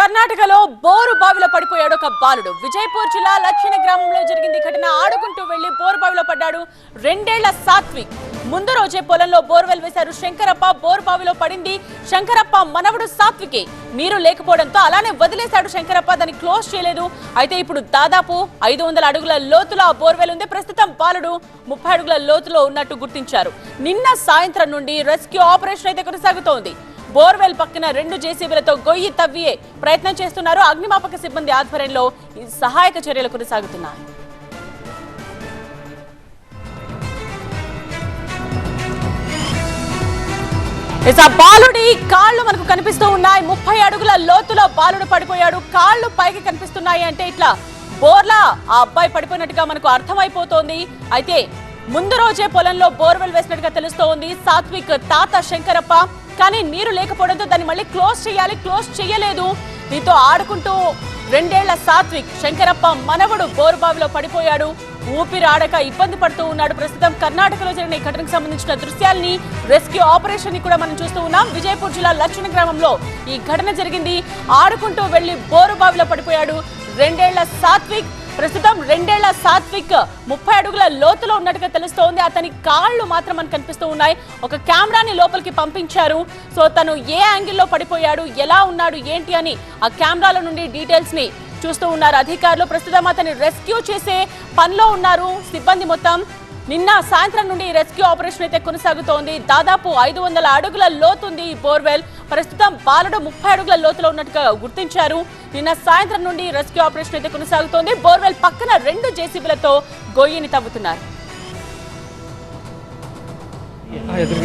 కర్ణాటకలో బోరు బావిలో పడిపోయాడు ఒక బాలుడు. విజయపూర్ జిల్లా లక్షణ గ్రామంలో జరిగింది ఘటన. ఆడుకుంటూ వెళ్ళి బోరు బావిలో పడ్డాడు రెండేళ్ళ సాత్విక్. ముందు రోజే పొలంలో బోర్వెల్ వేశారు శంకరప్ప. బోరు బావిలో పడింది శంకరప్ప మనవడు సాత్వికే. నీరు లేకపోవడంతో అలానే వదిలేశాడు శంకరప్ప. దాన్ని క్లోజ్ చేయలేదు. అయితే ఇప్పుడు దాదాపు ఐదు వందల అడుగుల లోతులో ఆ బోర్వెల్ ఉంది. ప్రస్తుతం బాలుడు ముప్పై అడుగుల లోతులో ఉన్నట్టు గుర్తించారు. నిన్న సాయంత్రం నుండి రెస్క్యూ ఆపరేషన్ అయితే కొనసాగుతోంది. బోర్వెల్ పక్కన రెండు జేసీబీలతో గొయ్యి తవ్వియే ప్రయత్నం చేస్తున్నారు అగ్నిమాపక సిబ్బంది ఆధ్వర్యంలో ఈ సహాయక చర్యలు కొనసాగుతున్నాయి. ఇక బాలుడి కాళ్ళు మనకు కనిపిస్తూ ఉన్నాయి. ముప్పై అడుగుల లోతులో బాలుడు పడిపోయాడు. కాళ్ళు పైకి కనిపిస్తున్నాయి అంటే ఇట్లా బోర్లా ఆ అబ్బాయి పడిపోయినట్టుగా మనకు అర్థమైపోతోంది. అయితే ముందు రోజే పొలంలో బోర్వెల్ వేసినట్టుగా తెలుస్తోంది. సాత్విక్ తాత శంకరప్ప కానీ నీరు లేకపోవడంతో దాన్ని మళ్ళీ క్లోజ్ చేయాలి క్లోజ్ చేయలేదు దీంతో ఆడుకుంటూ రెండేళ్ళ సాత్విక్ శంకరప్ప మనవడు బోరుబావిలో పడిపోయాడు. ఊపిరాడక ఇబ్బంది పడుతూ ఉన్నాడు. ప్రస్తుతం కర్ణాటకలో జరిగిన ఈ ఘటనకు సంబంధించిన దృశ్యాల్ని రెస్క్యూ ఆపరేషన్ని కూడా మనం చూస్తూ ఉన్నాం. విజయపూర్ జిల్లా లక్షణ గ్రామంలో ఈ ఘటన జరిగింది. ఆడుకుంటూ వెళ్ళి బోరుబావిలో పడిపోయాడు. రెండేళ్ళ సాత్విక్ ప్రస్తుతం రెండేళ్ళ సాత్విక్ ముప్పై అడుగుల లోతులో ఉన్నట్టుగా తెలుస్తోంది. అతని కాళ్ళు మాత్రం మనకు కనిపిస్తూ ఉన్నాయి. ఒక కెమెరాని లోపలికి పంపించారు. సో తను ఏ యాంగిల్లో పడిపోయాడు ఎలా ఉన్నాడు ఏంటి అని ఆ కెమెరాల నుండి డీటెయిల్స్ని చూస్తూ ఉన్నారు అధికారులు. ప్రస్తుతం అతన్ని రెస్క్యూ చేసే పనిలో ఉన్నారు సిబ్బంది మొత్తం. నిన్న సాయంత్రం నుండి రెస్క్యూ ఆపరేషన్ అయితే కొనసాగుతోంది. దాదాపు ఐదు వందల అడుగుల లోతుంది ఈ బోర్వెల్. ప్రస్తుతం బాలుడు ముప్పై అడుగుల లోతులో ఉన్నట్టుగా గుర్తించారు. నిన్న సాయంత్రం నుండి రెస్క్యూ ఆపరేషన్ అయితే కొనసాగుతోంది. బోర్వెల్ పక్కన రెండు జేసీబీలతో గొయ్యిని తవ్వుతున్నారు. ఎదురు